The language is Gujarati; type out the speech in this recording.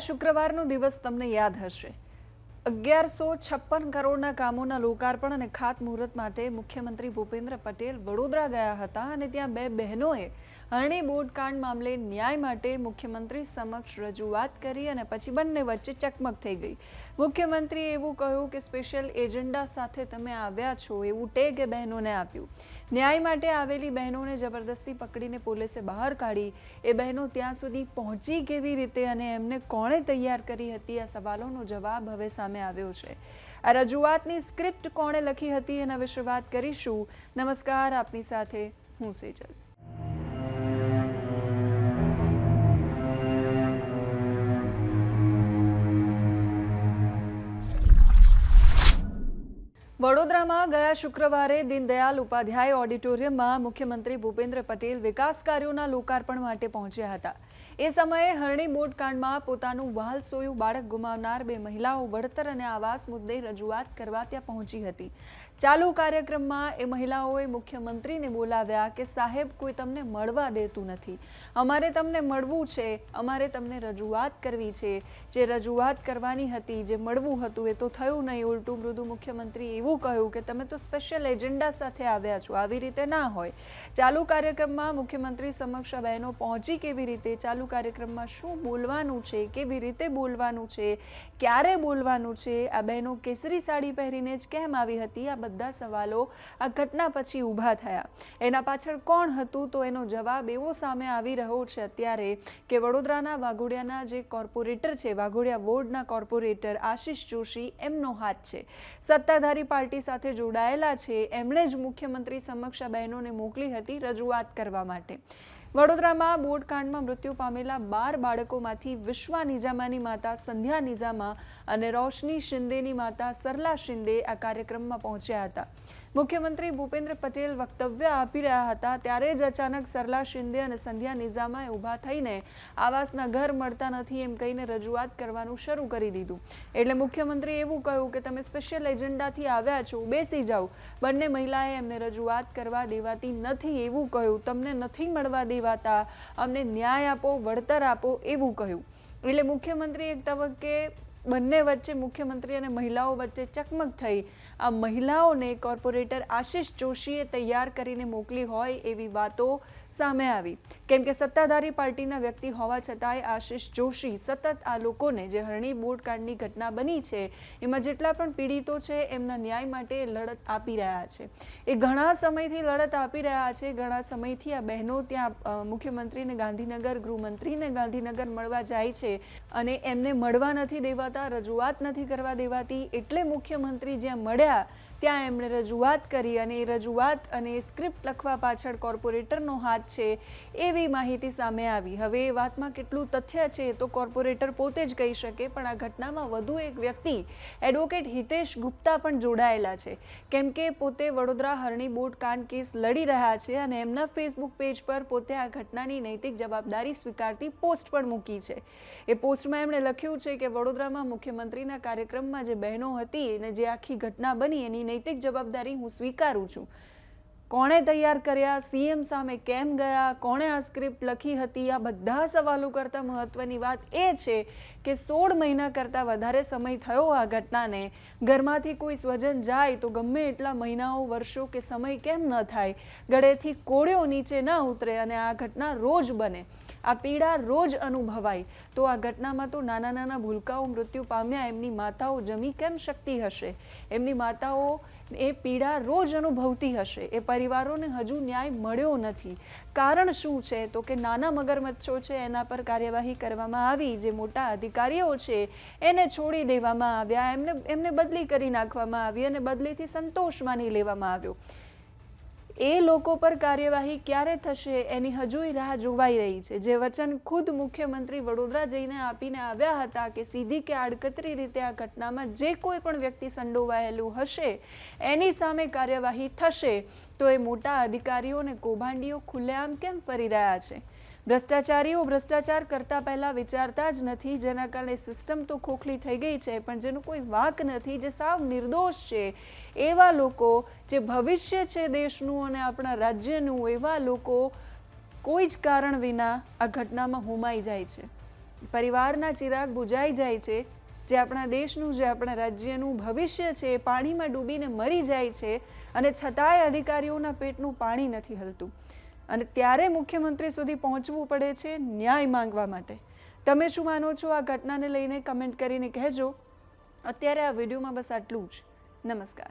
શુક્રવારનો દિવસ તમને યાદ હશે. અગિયારસો છપ્પન કરોડના કામોના લોકાર્પણ અને ખાતમુહૂર્ત માટે મુખ્યમંત્રી ભૂપેન્દ્ર પટેલ વડોદરા ગયા હતા અને ત્યાં બે બહેનોએ હરણી બોટકાંડ મામલે ન્યાય માટે મુખ્યમંત્રી સમક્ષ રજૂઆત કરી અને પછી બંને વચ્ચે ચકમક થઈ ગઈ. મુખ્યમંત્રીએ એવું કહ્યું કે સ્પેશિયલ એજન્ડા સાથે તમે આવ્યા છો એવું ટેગ એ બહેનોને આપ્યું. ન્યાય માટે આવેલી બહેનોને જબરદસ્તી પકડીને પોલીસે બહાર કાઢી. એ બહેનો ત્યાં સુધી પહોંચી કેવી રીતે અને એમને કોણે તૈયાર કરી હતી? આ સવાલોનો જવાબ હવે સામે આવ્યો છે. આ રજૂઆતની સ્ક્રિપ્ટ કોણે લખી હતી એના વિશે વાત કરીશું. નમસ્કાર, આપની સાથે હું સેજલ. વડોદરામાં ગયા શુક્રવારે દીનદયાલ ઉપાધ્યાય ઓડિટોરિયમમાં મુખ્યમંત્રી ભૂપેન્દ્ર પટેલ વિકાસ કાર્યોના લોકાર્પણ માટે પહોંચ્યા હતા. એ સમયે હરણી બોટકાંડમાં પોતાનું વહાલ સોયું બાળક ગુમાવનાર બે મહિલાઓ વળતર અને આવાસ મુદ્દે રજૂઆત કરવા ત્યાં પહોંચી હતી. ચાલુ કાર્યક્રમમાં એ મહિલાઓએ મુખ્યમંત્રીને બોલાવ્યા કે, સાહેબ, કોઈ તમને મળવા દેતું નથી. અમારે તમને મળવું છે. અમારે તમને રજૂઆત કરવી છે. જે રજૂઆત કરવાની હતી, જે મળવું હતું, એ તો થયું નહીં. ઉલટું મૃદુ મુખ્યમંત્રી એવું કહ્યું કે, તમે તો સ્પેશિયલ એજન્ડા સાથે આવ્યા છો. આવી રીતે ના હોય. ચાલુ કાર્યક્રમમાં મુખ્યમંત્રી સમક્ષ બહેનો પહોંચી કેવી રીતે? ચાલુ કાર્યક્રમમાં શું બોલવાનું છે, કેવી રીતે બોલવાનું છે, ક્યારે બોલવાનું છે, આ બહેનો કેસરી સાડી પહેરીને જ કેમ આવી હતી, આ બધા સવાલો આ ઘટના પછી ઊભા થયા. એના પાછળ કોણ હતું તો એનો જવાબ એવો સામે આવી રહ્યો છે અત્યારે કે વડોદરાના વાઘોડિયાના જે કોર્પોરેટર છે, વાઘોડિયા વોર્ડના કોર્પોરેટર આશિષ જોશી એમનો હાથ છે. સત્તાધારી પાર્ટી સાથે જોડાયેલા છે, એમણે જ મુખ્યમંત્રી સમક્ષ આ બહેનોને મોકલી હતી રજૂઆત કરવા માટે. વડોદરામાં બોટકાંડમાં મૃત્યુ પામેલા બાર બાળકોમાંથી વિશ્વા નિજામાની માતા સંધ્યા નિજામા અને રોશની શિંદેની માતા સરલા શિંદે આ કાર્યક્રમમાં પહોંચ્યા હતા. મુખ્યમંત્રી ભૂપેન્દ્ર પટેલ વક્તવ્ય આપી રહ્યા હતા ત્યારે જ અચાનક સરલા શિંદે અને સંધ્યા નિઝામાએ ઊભા થઈને આવાસના ઘર મળતા નથી એમ કહીને રજૂઆત કરવાનું શરૂ કરી દીધું. એટલે મુખ્યમંત્રી એવું કહ્યું કે તમે સ્પેશિયલ એજન્ડાથી આવ્યા છો, બેસી જાઓ. બંને મહિલાએ એમને રજૂઆત કરવા દેવાતી નથી એવું કહ્યું. તમને નથી મળવા દેવાતા. અમને ન્યાય આપો વળતર આપો એવું કહ્યું. એટલે મુખ્યમંત્રી એક તબક્કે બંને વચ્ચે મુખ્યમંત્રી અને મહિલાઓ વચ્ચે ચકમક થઈ. આ મહિલાઓને કોર્પોરેટર આશિષ જોશીએ તૈયાર કરીને મોકલી હોય એવી વાતો સામે આવી. કેમ કે સત્તાધારી પાર્ટીના વ્યક્તિ હોવા છતાંય આશિષ જોશી સતત આ લોકોને જે હરણી બોટકાંડની ઘટના બની છે, એમાં જેટલા પણ પીડિતો છે, એમના ન્યાય માટે લડત આપી રહ્યા છે. એ ઘણા સમયથી લડત આપી રહ્યા છે, ઘણા સમયથી આ બહેનો ત્યાં મુખ્યમંત્રીને ગાંધીનગર ગૃહમંત્રીને ગાંધીનગર મળવા જાય છે અને એમને મળવા નથી દેવાતા રજૂઆત નથી કરવા દેવાતી એટલે મુખ્યમંત્રી જ્યાં મળ્યા ત્યાં એમણે રજૂઆત કરી અને એ રજૂઆત અને સ્ક્રિપ્ટ લખવા પાછળ કોર્પોરેટરનો હાથ છે એવી માહિતી સામે આવી. હવે એ વાતમાં કેટલું તથ્ય છે તો કોર્પોરેટર પોતે જ કહી શકે, પણ આ ઘટનામાં વધુ એક વ્યક્તિ એડવોકેટ હિતેશ ગુપ્તા પણ જોડાયેલા છે. કેમ કે પોતે વડોદરા હરણી બોટ કાંડ કેસ લડી રહ્યા છે અને એમના ફેસબુક પેજ પર પોતે આ ઘટનાની નૈતિક જવાબદારી સ્વીકારતી પોસ્ટ પણ મૂકી છે. એ પોસ્ટમાં એમણે લખ્યું છે કે વડોદરામાં મુખ્યમંત્રીના કાર્યક્રમમાં જે બહેનો હતી અને જે આખી ઘટના બની એની નૈતિક જવાબદારી હું સ્વીકારું છું. કોણે તૈયાર કર્યા, સીએમ સામે કેમ ગયા, કોણે આ સ્ક્રિપ્ટ લખી હતી, આ બધા સવાલો કરતાં મહત્વની વાત એ છે કે સોળ મહિના કરતાં વધારે સમય થયો આ ઘટનાને. ઘરમાંથી કોઈ સ્વજન જાય તો ગમે એટલા મહિનાઓ, વર્ષો કે સમય કેમ ન થાય, ગળેથી કોળિયો નીચે ન ઉતરે અને આ ઘટના રોજ બને. આ પીડા રોજ અનુભવાય. તો આ ઘટનામાં તો નાના નાના ભૂલકાઓ મૃત્યુ પામ્યા, એમની માતાઓ જમી કેમ શકતી હશે? એમની માતાઓ એ પીડા રોજ અનુભવતી હશે. એ પરિવારોને હજુ ન્યાય મળ્યો નથી. કારણ શું છે? તો કે નાના મગરમચ્છો છે, એના પર કાર્યવાહી કરવામાં આવી. જે મોટા અધિકારીઓ છે, એને છોડી દેવામાં આવ્યા. એમને એમને બદલી કરી નાખવામાં આવી અને બદલીથી સંતોષ માની લેવામાં આવ્યો. એ લોકો પર કાર્યવાહી ક્યારે થશે? એની હજુય રાહ જોવાઈ રહી છે. જે વચન ખુદ મુખ્યમંત્રી વડોદરા જઈને આપીને આવ્યા હતા કે સીધી કે આડકતરી રીતે આ ઘટનામાં જે કોઈ પણ વ્યક્તિ સંડોવાયેલું હશે, એની સામે કાર્યવાહી થશે. તો એ મોટા અધિકારીઓ અને કૌભાંડીઓ ખુલ્લેઆમ કેમ ફરી રહ્યા છે? ભ્રષ્ટાચારીઓ ભ્રષ્ટાચાર કરતા પહેલાં વિચારતા જ નથી, જેના કારણે સિસ્ટમ તો ખોખલી થઈ ગઈ છે, પણ જેનો કોઈ વાંક નથી, જે સાવ નિર્દોષ છે, એવા લોકો જે ભવિષ્ય છે દેશનું અને આપણા રાજ્યનું, એવા લોકો કોઈ જ કારણ વિના આ ઘટનામાં હોમાઈ જાય છે. પરિવારના ચિરાગ બુજાઈ જાય છે જે આપણા દેશનું, જે આપણા રાજ્યનું ભવિષ્ય છે, એ પાણીમાં ડૂબીને મરી જાય છે અને છતાંય અધિકારીઓના પેટનું પાણી નથી હલતું. અને ત્યારે મુખ્યમંત્રી સુધી પહોંચવું પડે છે ન્યાય માંગવા માટે. તમે શું માનો છો આ ઘટનાને લઈને? કમેન્ટ કરીને કહેજો. અત્યારે આ વિડીયોમાં બસ આટલું જ. નમસ્કાર.